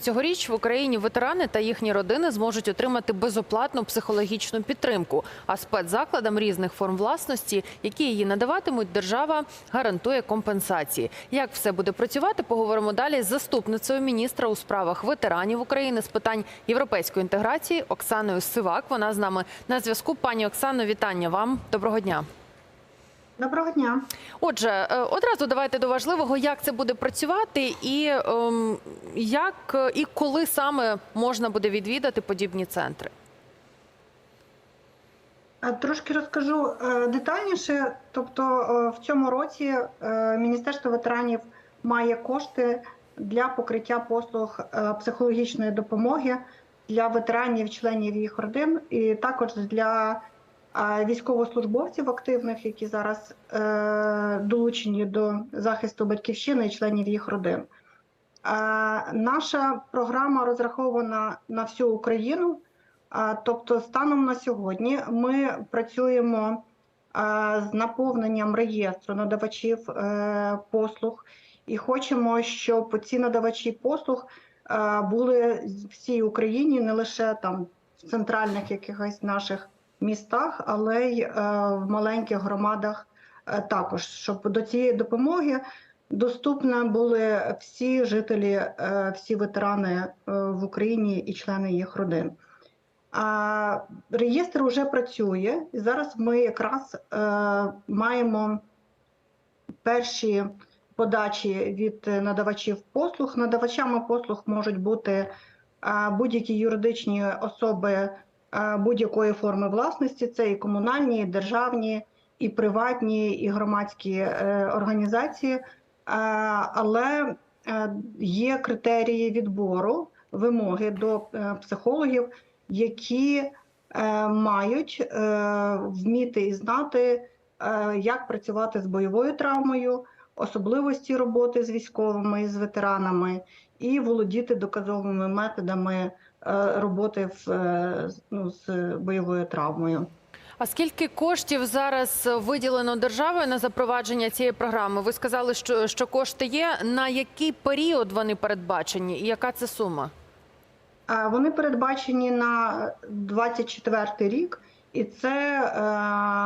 Цьогоріч в Україні ветерани та їхні родини зможуть отримати безоплатну психологічну підтримку. А спецзакладам різних форм власності, які її надаватимуть, держава гарантує компенсації. Як все буде працювати, поговоримо далі з заступницею міністра у справах ветеранів України з питань європейської інтеграції Оксаною Сивак. Вона з нами на зв'язку. Пані Оксано, вітання вам. Доброго дня. Доброго дня. Отже, е, одразу давайте до важливого, як це буде працювати, і ем, як е, і коли саме можна буде відвідати подібні центри. Е, Трошки розкажу детальніше. Тобто, в цьому році Міністерство ветеранів має кошти для покриття послуг психологічної допомоги для ветеранів, членів їх родин, і також для військовослужбовців активних, які зараз е, долучені до захисту батьківщини і членів їх родин. Е, Наша програма розрахована на всю Україну. Тобто, станом на сьогодні ми працюємо з наповненням реєстру надавачів е, послуг і хочемо, щоб ці надавачі послуг е, були в всій Україні, не лише там в центральних якихось наших містах, але й е, в маленьких громадах е, також, щоб до цієї допомоги доступні були всі жителі, е, всі ветерани в Україні і члени їх родин. А реєстр вже працює, і зараз ми якраз маємо перші подачі від надавачів послуг. Надавачами послуг можуть бути будь-які юридичні особи будь-якої форми власності. Це і комунальні, і державні, і приватні, і громадські е, організації. Але е, є критерії відбору, вимоги до е, психологів які мають вміти і знати, як працювати з бойовою травмою, особливості роботи з військовими з ветеранами, і володіти доказовими методами роботи в, е, ну, з бойовою травмою. А скільки коштів зараз виділено державою на запровадження цієї програми? Ви сказали, що, що кошти є. На який період вони передбачені, і яка це сума? Вони передбачені на 24 рік, і це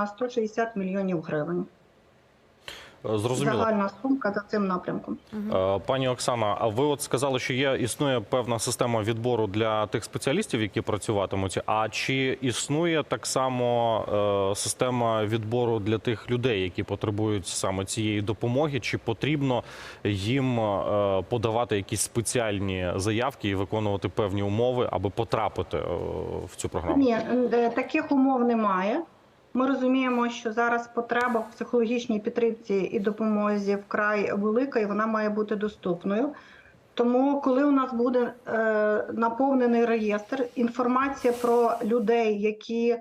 е, 160 мільйонів гривень. Зрозуміло. Загальна сумка за цим напрямком. Е, Пані Оксана, а ви от сказали, що є існує певна система відбору для тих спеціалістів, які працюватимуть. А чи існує так само е, система відбору для тих людей, які потребують саме цієї допомоги? Чи потрібно їм е, подавати якісь спеціальні заявки і виконувати певні умови, аби потрапити е, в цю програму? Ні, таких умов немає. Ми розуміємо, що зараз потреба в психологічній підтримці і допомозі вкрай велика, і вона має бути доступною. Тому, коли у нас буде е, наповнений реєстр, інформація про людей, які е,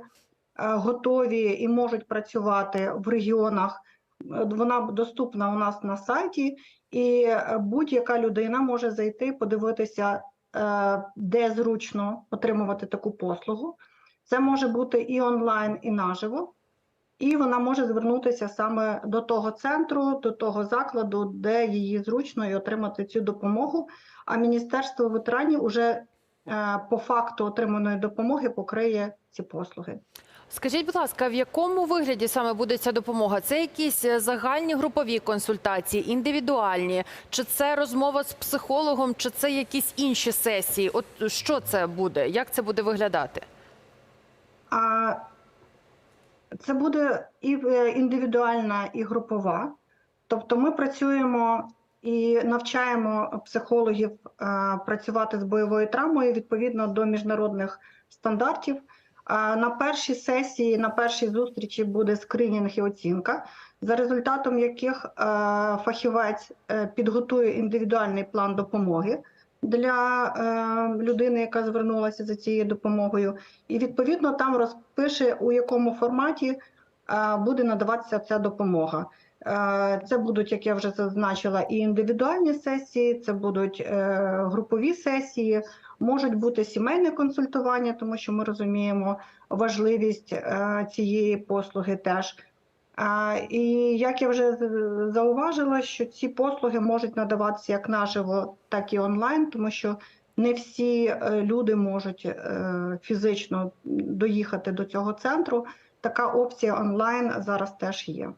готові і можуть працювати в регіонах, е, вона доступна у нас на сайті, і е, будь-яка людина може зайти, подивитися, е, де зручно отримувати таку послугу. Це може бути і онлайн, і наживо, і вона може звернутися саме до того центру, до того закладу, де її зручно і отримати цю допомогу. А Міністерство ветеранів уже е, по факту отриманої допомоги покриє ці послуги. Скажіть, будь ласка, в якому вигляді саме буде ця допомога? Це якісь е, загальні групові консультації, індивідуальні, чи це розмова з психологом, чи це якісь інші сесії? От що це буде? Як це буде виглядати? А це буде і е, індивідуальна, і групова. Тобто ми працюємо і навчаємо психологів е, працювати з бойовою травмою відповідно до міжнародних стандартів. На першій сесії, на першій зустрічі буде скринінг і оцінка, за результатом яких е, фахівець підготує індивідуальний план допомоги для е, людини, яка звернулася за цією допомогою, і відповідно там розпише, у якому форматі е, буде надаватися ця допомога. Е, Це будуть, як я вже зазначила, і індивідуальні сесії, це будуть е, групові сесії, можуть бути сімейне консультування, тому що ми розуміємо важливість е, цієї послуги теж. І як я вже зауважила, що ці послуги можуть надаватися як наживо, так і онлайн, тому що не всі е, люди можуть е, фізично доїхати до цього центру. Така опція онлайн зараз теж є.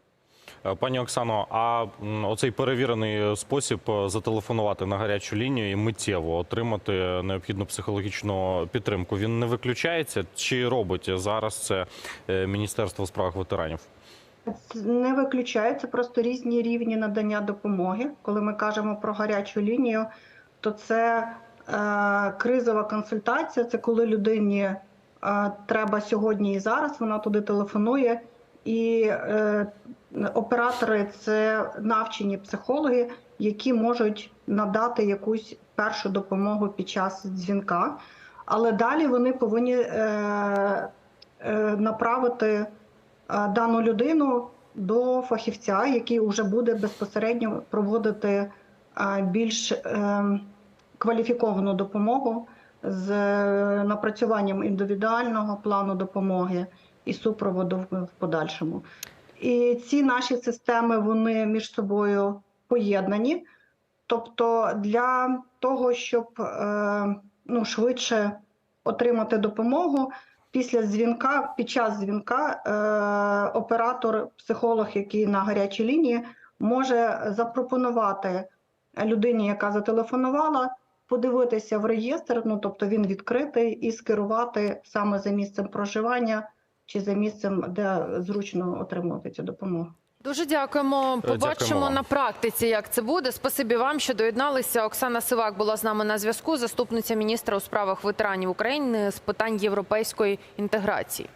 Е, Пані Оксано, а оцей перевірений спосіб зателефонувати на гарячу лінію і миттєво отримати необхідну психологічну підтримку, він не виключається чи робить зараз це Міністерство у справах ветеранів? Не виключається просто різні рівні надання допомоги. Коли ми кажемо про гарячу лінію, то це е, кризова консультація. Це коли людині е, треба сьогодні і зараз. Вона туди телефонує, і е, оператори це навчені психологи, які можуть надати якусь першу допомогу під час дзвінка. Але далі вони повинні е, е, направити дану людину до фахівця, який вже буде безпосередньо проводити е, більш е, кваліфіковану допомогу з е, напрацюванням індивідуального плану допомоги і супроводу в подальшому. І ці наші системи вони між собою поєднані. Тобто, для того, щоб е, ну, швидше отримати допомогу, після дзвінка, під час дзвінка, е, оператор, психолог, який на гарячій лінії, може запропонувати людині, яка зателефонувала, подивитися в реєстр, ну тобто він відкритий, і скерувати саме за місцем проживання чи за місцем, де зручно отримувати цю допомогу. Дуже дякуємо. дякуємо Побачимо дякуємо. на практиці, як це буде. Спасибі вам, що доєдналися. Оксана Сивак була з нами на зв'язку, заступниця міністра у справах ветеранів України з питань європейської інтеграції.